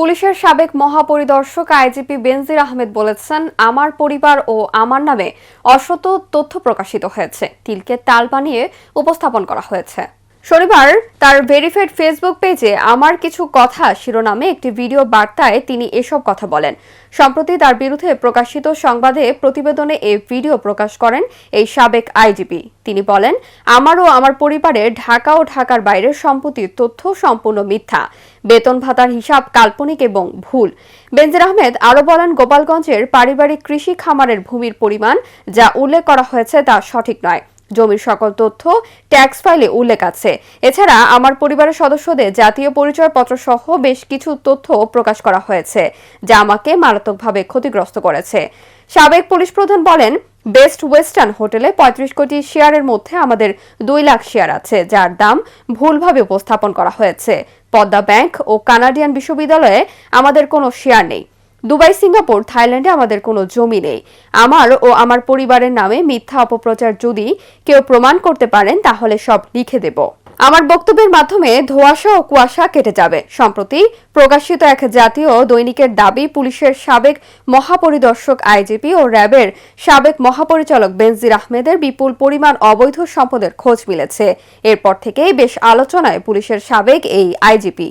পুলিশের সাবেক মহাপরিদর্শক আইজিপি বেনজির আহমেদ বলেছেন, আমার পরিবার ও আমার নামে অসত তথ্য প্রকাশিত হয়েছে। তিলকে তাল বানিয়ে উপস্থাপন করা হয়েছে। শনিবার তার ভেরিফাইড ফেসবুক পেজে আমার কিছু কথা শিরোনামে একটি ভিডিও বার্তায় তিনি এসব কথা বলেন। সম্প্রতি তার বিরুদ্ধে প্রকাশিত সংবাদে প্রতিবেদনে এই ভিডিও প্রকাশ করেন এই সাবেক আইজিপি। তিনি বলেন, আমার ও আমার পরিবারের ঢাকা ও ঢাকার বাইরের সম্পত্তির তথ্য সম্পূর্ণ মিথ্যা। বেতন ভাতার হিসাব কাল্পনিক এবং ভুল। বেনজির আহমেদ আরও বলেন, গোপালগঞ্জের পারিবারিক কৃষি খামারের ভূমির পরিমাণ যা উল্লেখ করা হয়েছে তা সঠিক নয়। জমির সকল তথ্য ট্যাক্স ফাইলে উল্লেখ আছে। এছাড়া আমার পরিবারের সদস্যদের জাতীয় পরিচয়পত্র সহ বেশ কিছু তথ্য প্রকাশ করা হয়েছে, যা আমাকে মারাত্মকভাবে ক্ষতিগ্রস্ত করেছে। সাবেক পুলিশ প্রধান বলেন, বেস্ট ওয়েস্টার্ন হোটেলে পঁয়ত্রিশ কোটি শেয়ারের মধ্যে আমাদের দুই লাখ শেয়ার আছে, যার দাম ভুলভাবে উপস্থাপন করা হয়েছে। পদ্মা ব্যাংক ও কানাডিয়ান বিশ্ববিদ্যালয়ে আমাদের কোনো শেয়ার নেই। দুবাই, সিঙ্গাপুর, থাইল্যান্ডে আমাদের কোনো জমি নেই। আমার ও আমার পরিবারের নামে মিথ্যা অপপ্রচার যদি কেউ প্রমাণ করতে পারেন, তাহলে সব লিখে দেব। আমার বক্তব্যের মাধ্যমে ধোঁয়াশা ও কুয়াশা কেটে যাবে। সম্প্রতি প্রকাশিত এক জাতীয় দৈনিকের দাবি, পুলিশের সাবেক মহাপরিদর্শক আইজিপি ও র্যাবের সাবেক মহাপরিচালক বেনজির আহমেদের বিপুল পরিমাণ অবৈধ সম্পদের খোঁজ মিলেছে। এরপর থেকেই বেশ আলোচনায় পুলিশের সাবেক এই আইজিপি।